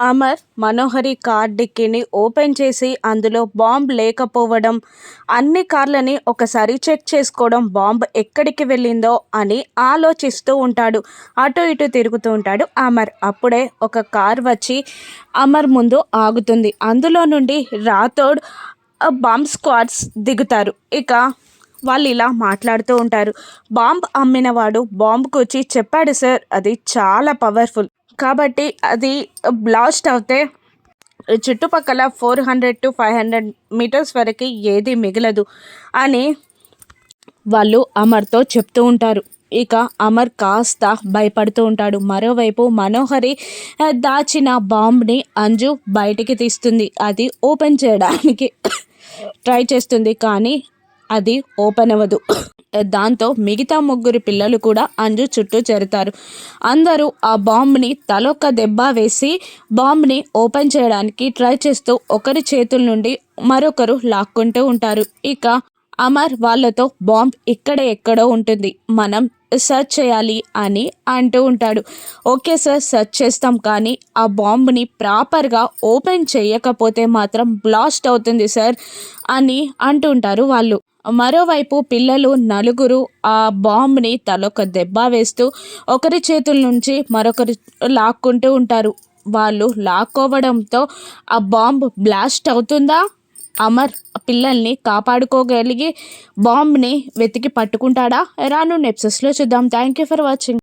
Amar Manohari car డిక్కీని open చేసి అందులో బాంబ్ లేకపోవడం అన్ని కార్లని ఒకసారి చెక్ చేసుకోవడం బాంబ్ ఎక్కడికి వెళ్ళిందో అని ఆలోచిస్తూ ఉంటాడు. అటు ఇటు తిరుగుతూ ఉంటాడు అమర్. అప్పుడే ఒక కార్ వచ్చి అమర్ ముందు ఆగుతుంది. అందులో నుండి రాథోడ్ బాంబ్ స్క్వాడ్స్ దిగుతారు. ఇక వాళ్ళు ఇలా మాట్లాడుతూ ఉంటారు. బాంబ్ అమ్మినవాడు బాంబుకు వచ్చి చెప్పాడు సార్ అది చాలా పవర్ఫుల్. కాబట్టి అది బ్లాస్ట్ అవుతే చుట్టుపక్కల four hundred to five hundred metres వరకు ఏది మిగలదు అని వాళ్ళు అమర్తో చెప్తూ ఉంటారు. ఇక అమర్ కాస్త భయపడుతూ ఉంటాడు. మరోవైపు మనోహరి దాచిన బాంబ్ని అంజు బయటికి తీస్తుంది. అది ఓపెన్ చేయడానికి ట్రై చేస్తుంది కానీ అది ఓపెన్ అవ్వదు. దాంతో మిగతా ముగ్గురు పిల్లలు కూడా అంజు చుట్టూ చేరుతారు. అందరూ ఆ బాంబుని తలొక్క దెబ్బ వేసి బాంబుని ఓపెన్ చేయడానికి ట్రై చేస్తూ ఒకరి చేతుల నుండి మరొకరు లాక్కుంటూ ఉంటారు. ఇక అమర్ వాళ్ళతో బాంబ్ ఇక్కడ ఎక్కడో ఉంటుంది. మనం సెర్చ్ చేయాలి అని అంటూ ఉంటాడు. ఓకే సార్ సెర్చ్ చేస్తాం కానీ ఆ బాంబుని ప్రాపర్గా ఓపెన్ చేయకపోతే మాత్రం బ్లాస్ట్ అవుతుంది సార్ అని అంటుంటారు వాళ్ళు. మరోవైపు పిల్లలు నలుగురు ఆ బాంబుని తలొక దెబ్బ వేస్తూ ఒకరి చేతుల నుంచి మరొకరు లాక్కుంటూ ఉంటారు. వాళ్ళు లాక్కోవడంతో ఆ బాంబ్ బ్లాస్ట్ అవుతుందా? అమర్ పిల్లల్ని కాపాడుకోగలిగి బాంబ్ని వెతికి పట్టుకుంటాడా? రాను నెప్సెస్లో చూద్దాం. Thank you for watching.